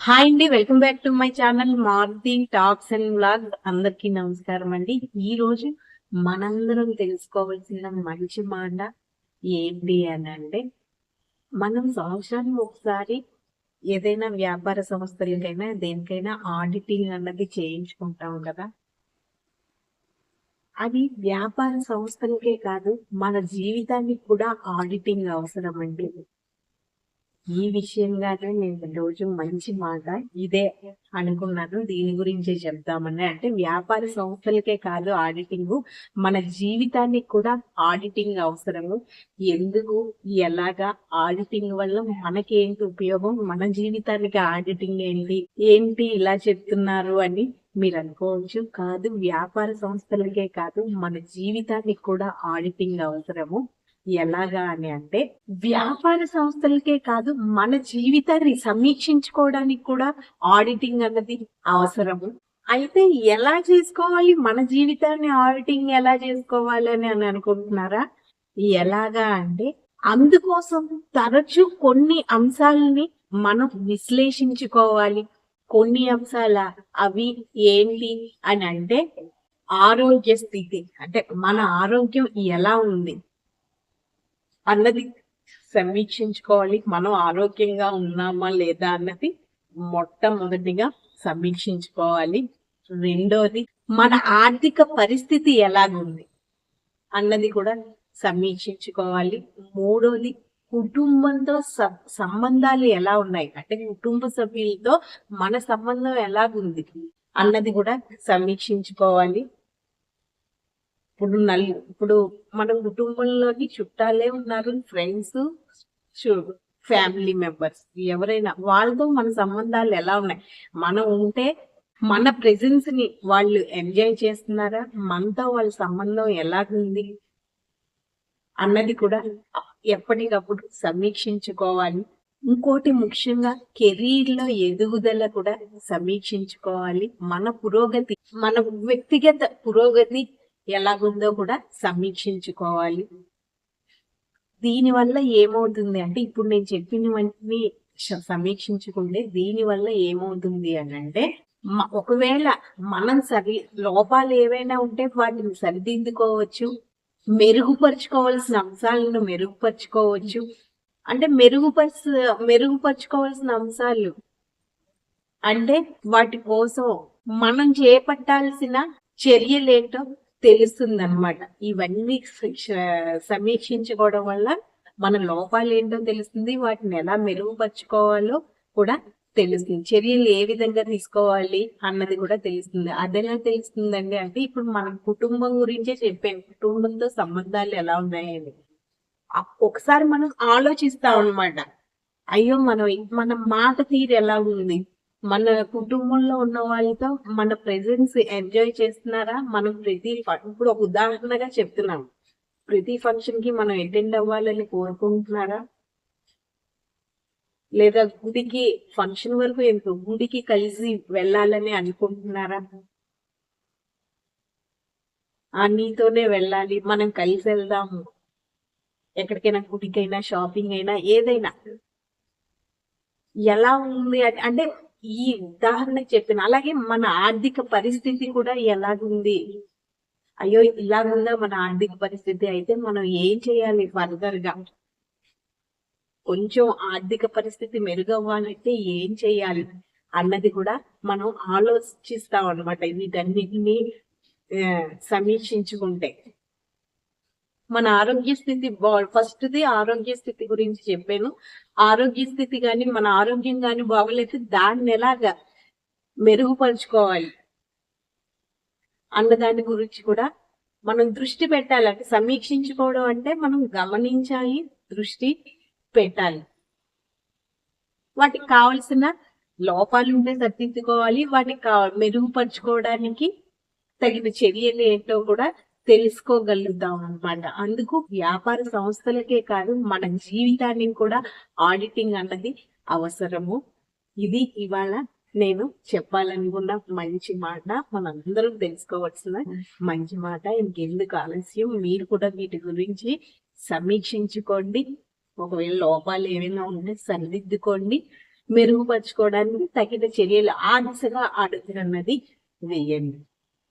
Hi అండి welcome back to my channel morning talks and blog అందరికీ నమస్కారం అండి. ఈ రోజు మనందరం తెలుసుకోవాల్సిన మంచి మాట ఏంటి అని అంటే మనం సంవత్సరానికి ఒకసారి ఏదైనా వ్యాపార సంస్థలకైనా దేనికైనా ఆడిటింగ్ అన్నది చేయించుకుంటాం కదా. అది వ్యాపార సంస్థలకే కాదు మన జీవితానికి కూడా ఆడిటింగ్ అవసరం అండి. ఈ విషయంగానే నేను రోజు మంచి మాట ఇదే అనుకున్నాను. దీని గురించి చెప్దామని. అంటే వ్యాపార సంస్థలకే కాదు ఆడిటింగ్. మన జీవితానికి కూడా ఆడిటింగ్ అవసరము. ఎందుకు ఎలాగా ఆడిటింగ్ వల్ల మనకి ఏంటి ఉపయోగం? మన జీవితానికి ఆడిటింగ్ ఏంటి? ఏంటి ఇలా చెప్తున్నారు అని మీరు అనుకోవచ్చు. కాదు వ్యాపార సంస్థలకే కాదు మన జీవితానికి కూడా ఆడిటింగ్ అవసరము. ఎలాగా అని అంటే వ్యాపార సంస్థలకే కాదు మన జీవితాన్ని సమీక్షించుకోవడానికి కూడా ఆడిటింగ్ అన్నది అవసరము. అయితే ఎలా చేసుకోవాలి? మన జీవితాన్ని ఆడిటింగ్ ఎలా చేసుకోవాలి అని అని అనుకుంటున్నారా? ఎలాగా అంటే అందుకోసం తరచు కొన్ని అంశాలని మనం విశ్లేషించుకోవాలి. కొన్ని అంశాల అవి ఏంటి అని అంటే ఆరోగ్య స్థితి. అంటే మన ఆరోగ్యం ఎలా ఉంది? అన్నది సమీక్షించుకోవాలి. మనం ఆరోగ్యంగా ఉన్నామా లేదా అన్నది మొట్టమొదటిగా సమీక్షించుకోవాలి. రెండోది మన ఆర్థిక పరిస్థితి ఎలాగుంది అన్నది కూడా సమీక్షించుకోవాలి. మూడోది కుటుంబంతో సంబంధాలు ఎలా ఉన్నాయి? అంటే కుటుంబ సభ్యులతో మన సంబంధం ఎలాగుంది అన్నది కూడా సమీక్షించుకోవాలి. ఇప్పుడు నల్ ఇప్పుడు మన కుటుంబంలోని చుట్టాలే ఉన్నారు ఫ్రెండ్స్ ఫ్యామిలీ మెంబర్స్ ఎవరైనా వాళ్ళతో మన సంబంధాలు ఎలా ఉన్నాయి? మనం ఉంటే మన ప్రెజెన్స్ని వాళ్ళు ఎంజాయ్ చేస్తున్నారా? మనతో వాళ్ళ సంబంధం ఎలాగుంది అన్నది కూడా ఎప్పటికప్పుడు సమీక్షించుకోవాలి. ఇంకోటి ముఖ్యంగా కెరీర్లో ఎదుగుదల కూడా సమీక్షించుకోవాలి. మన పురోగతి మన వ్యక్తిగత పురోగతి ఎలాగుందో కూడా సమీక్షించుకోవాలి. దీని వల్ల ఏమవుతుంది అంటే ఇప్పుడు నేను చెప్పినవన్నీ సమీక్షించుకుంటే దీని వల్ల ఏమవుతుంది అని అంటే ఒకవేళ మనం సరి లోపాలు ఏవైనా ఉంటే వాటిని సరిదిద్దుకోవచ్చు. మెరుగుపరుచుకోవాల్సిన అంశాలను మెరుగుపరుచుకోవచ్చు. అంటే మెరుగుపరచ మెరుగుపరుచుకోవాల్సిన అంశాలు అంటే వాటి కోసం మనం చేపట్టాల్సిన చర్యలేంటో తెలుస్తుంది అనమాట ఇవన్నీ సమీక్షించుకోవడం వల్ల మన లోపాలు ఏంటో తెలుస్తుంది వాటిని ఎలా మెరుగుపరుచుకోవాలో కూడా తెలుస్తుంది. చర్యలు ఏ విధంగా తీసుకోవాలి అన్నది కూడా తెలుస్తుంది. అదెలా తెలుస్తుందండి అంటే ఇప్పుడు మన కుటుంబం గురించే చెప్పాను. కుటుంబంతో సంబంధాలు ఎలా ఉన్నాయని. ఒకసారి మనం ఆలోచిస్తాం అన్నమాట అయ్యో మనం మన మాట తీరు ఎలా ఉంది? మన కుటుంబంలో ఉన్న వాళ్ళతో మన ప్రెజెన్స్ ఎంజాయ్ చేస్తున్నారా? మనం ప్రతి ఇప్పుడు ఒక ఉదాహరణగా చెప్తున్నాం ప్రతి ఫంక్షన్కి మనం అటెండ్ అవ్వాలని కోరుకుంటున్నారా? లేదా గుడికి ఫంక్షన్ వరకు ఎందుకు గుడికి కలిసి వెళ్ళాలని అనుకుంటున్నారా? ఆ నీతోనే వెళ్ళాలి మనం కలిసి వెళ్దాము. ఎక్కడికైనా గుడికైనా షాపింగ్ అయినా ఏదైనా. ఎలా ఉంది అంటే ఈ ఉదాహరణ చెప్పిన అలాగే మన ఆర్థిక పరిస్థితి కూడా ఎలాగుంది? అయ్యో ఇలాగుందా మన ఆర్థిక పరిస్థితి? అయితే మనం ఏం చేయాలి ఫర్దర్గా కొంచెం ఆర్థిక పరిస్థితి మెరుగవ్వాలంటే ఏం చేయాలి అన్నది కూడా మనం ఆలోచిస్తాం అనమాట వీటన్నిటిని సమీక్షించుకుంటే. మన ఆరోగ్య స్థితి ఫస్ట్ ది ఆరోగ్య స్థితి గురించి చెప్పాను. ఆరోగ్య స్థితి కానీ మన ఆరోగ్యం కానీ బాగోలేదు దాన్ని ఎలాగా మెరుగుపరుచుకోవాలి? అన్న దాని గురించి కూడా మనం దృష్టి పెట్టాలి అంటే సమీక్షించుకోవడం అంటే మనం గమనించాలి దృష్టి పెట్టాలి. వాటికి కావలసిన లోపాలు ఉంటే సరిదిద్దుకోవాలి. వాటికి మెరుగుపరుచుకోవడానికి తగిన చర్యలు ఏంటో కూడా తెలుసుకోగలుగుతాం అన్నమాట అందుకు వ్యాపార సంస్థలకే కాదు మన జీవితానికి కూడా ఆడిటింగ్ అన్నది అవసరము. ఇది ఇవాళ నేను చెప్పాలనుకున్న మంచి మాట. మనందరం తెలుసుకోవాల్సిన మంచి మాట. ఇంకెందుకు ఆలస్యం? మీరు కూడా వీటి గురించి సమీక్షించుకోండి. ఒకవేళ లోపాలు ఏమైనా ఉంటే సరిదిద్దుకోండి. మెరుగుపరచుకోవడానికి తగిన చర్యలు ఆ దిశగా అడుగుతున్నది వేయండి.